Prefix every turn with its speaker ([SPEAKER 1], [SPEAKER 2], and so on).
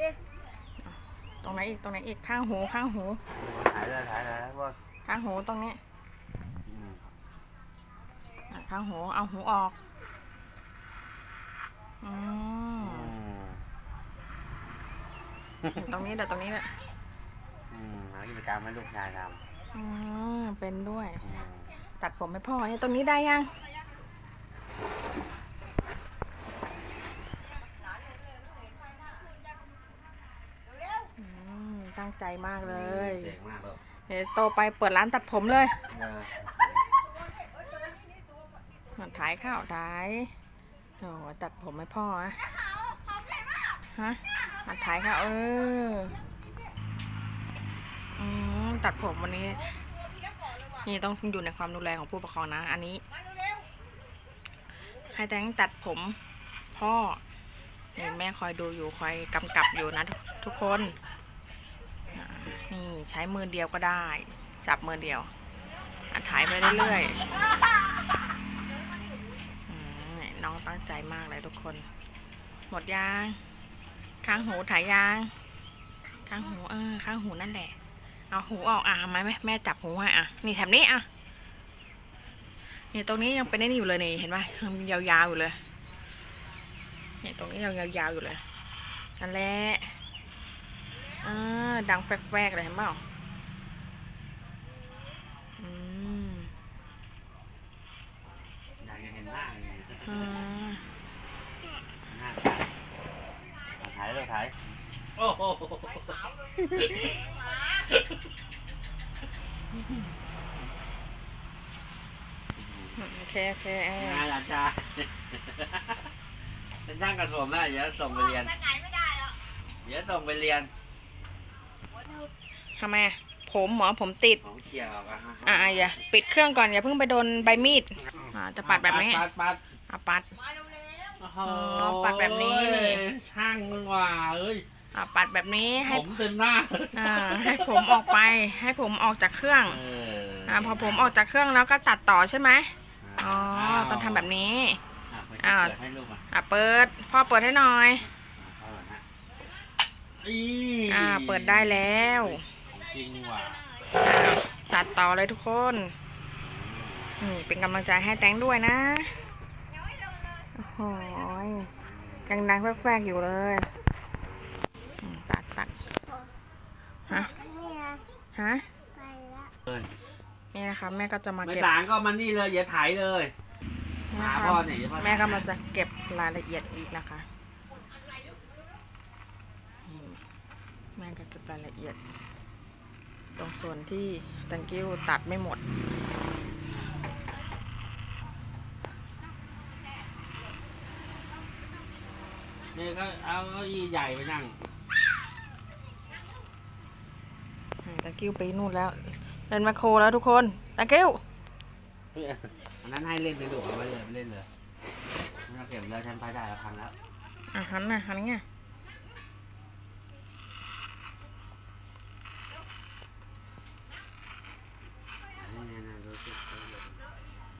[SPEAKER 1] นอีกตรงไหนอีกข้างหูข้างหู
[SPEAKER 2] ถ่ายเลยถ่ายเลยว่า
[SPEAKER 1] ข้างหูตรงนี้
[SPEAKER 2] อืม
[SPEAKER 1] อะข้างหูเอาหูออกอืม
[SPEAKER 2] อืม
[SPEAKER 1] ตรงนี้เดี๋ยวตรงนี้แหละ
[SPEAKER 2] อืมหากิจกรรมให้ลูกชายท
[SPEAKER 1] อืมเป็นด้วยำ
[SPEAKER 2] อืม
[SPEAKER 1] ตัดผมให้พ่อเนี่ยตรงนี้ได้ยังอืมตั้ง ใจมากเลย
[SPEAKER 2] เจ๋งมากเลย
[SPEAKER 1] เดี๋ยวโตไปเปิดร้านตัดผมเลย
[SPEAKER 2] เออ
[SPEAKER 1] มาถ่ายข้าวถ่ายโอ้ตัดผมให้พ่ออะฮะมาถ่ายข้าวเอออืมตัดผมวันนี้ นี่ต้องอยู่ในความดูแลของผู้ปกครองนะ อันนี้ ให้แตงตัดผมพ่อนี่แม่คอยดูอยู่คอยกำกับอยู่นะทุกทุกคนอ่า นี่ใช้มือเดียวก็ได้ จับมือเดียวอะถ่ายไปเรื่อยๆน้องตั้งใจมากเลยทุกคน หมดยางข้างหูถ่ายยางข้างหูเออข้างหูนั่นแหละ เอาหูออกอะไหมแม่แม่จับหูให้อะ นี่แถบนี้อะนี่ตรงนี้ยังเป็นไอ้นี่อยู่เลยนี่เห็นไหมยาวๆอยู่เลยนี่ตรงนี้ยังยาวๆอยู่เลยนั่นแหละอ่า ดังแฟกๆเลยเห็นเปล่าอืม
[SPEAKER 2] อยากจะเห็นหน้าเลย
[SPEAKER 1] อ่า
[SPEAKER 2] หน้าถ่ายเลยถ่ายโอ้โห
[SPEAKER 1] โอเคโอเคเอองา
[SPEAKER 2] นอาจารย์เป็นช่างกันผมนะเดี๋ยวส่งไปเรียน เดี๋ยวส่งไปเรียน
[SPEAKER 1] ทำไมอะผมเหมอผมติด
[SPEAKER 2] ของเขี่ยออกอะ
[SPEAKER 1] อ่าอย่าปิดเครื่องก่อนอย่าเพิ่งไปโดนใบมีดอ่าจะปัดแบบนี้
[SPEAKER 2] ปัดปัด
[SPEAKER 1] อะปัด
[SPEAKER 3] มาเร็ว
[SPEAKER 2] โอ้โห
[SPEAKER 1] อ๋อปัดแบบนี้นี่
[SPEAKER 2] ช่างมึงว่าเอ้ย
[SPEAKER 1] อะปัดแบบนี้ให้
[SPEAKER 2] ผมเต็มหน้า
[SPEAKER 1] อ่าให้ผมออกไป ให้ผมออกจากเครื่อง
[SPEAKER 2] เออ
[SPEAKER 1] อ่าพอผมออกจากเครื่องแล้วก็ตัดต่อใช่ไหมอ๋อต้องทำแบบนี้
[SPEAKER 2] อะ
[SPEAKER 1] อ้าว
[SPEAKER 2] เปิดให้ลูกมา
[SPEAKER 1] อะเปิดพ่อเปิดให้หน่อย
[SPEAKER 2] เอาก่อนนะอี
[SPEAKER 1] อ่าเปิดได้แล้ว
[SPEAKER 2] ของ จริงว่ะ
[SPEAKER 1] อ่าตัดต่อเลยทุกคนอืมเป็นกำลังใจให้แตงด้วยนะ โอ้โหยยังดังแฟกๆอยู่เลยอืมตัดตัดฮะ
[SPEAKER 3] เนี่ย
[SPEAKER 1] ฮะ
[SPEAKER 3] ไปละ
[SPEAKER 2] เออ
[SPEAKER 1] นี่นะคะแม่ก็จะมา
[SPEAKER 2] ไม่
[SPEAKER 1] เก็บ
[SPEAKER 2] ต่างก็มันนี่เลยอย่าถ่ายเลย
[SPEAKER 1] นะ
[SPEAKER 2] หา
[SPEAKER 1] คะ
[SPEAKER 2] พ่อเนี่ยเดี๋ยวพ่อ
[SPEAKER 1] แม่ก็มาจะเก็บรายละเอียดอีกนะคะอืมแม่ก็เก็บรายละเอียด ตรงส่วนที่ตังกิ้วตัดไม่หมด
[SPEAKER 2] นี่ก็เอาเก้าอี้ใหญ่ไปนั่ง
[SPEAKER 1] ตังกิ้วไปนู่นแล้ว เล่นแมคโครแล้วทุกคนตังกิ้ว
[SPEAKER 2] อันนั้นให้เล่นเลยลูกเอาไว้เลยเล่นเลยไม่ต้องเก็บเลยฉันไปได้แล้วพังแล้ว
[SPEAKER 1] อะหันนะหันไง
[SPEAKER 2] อ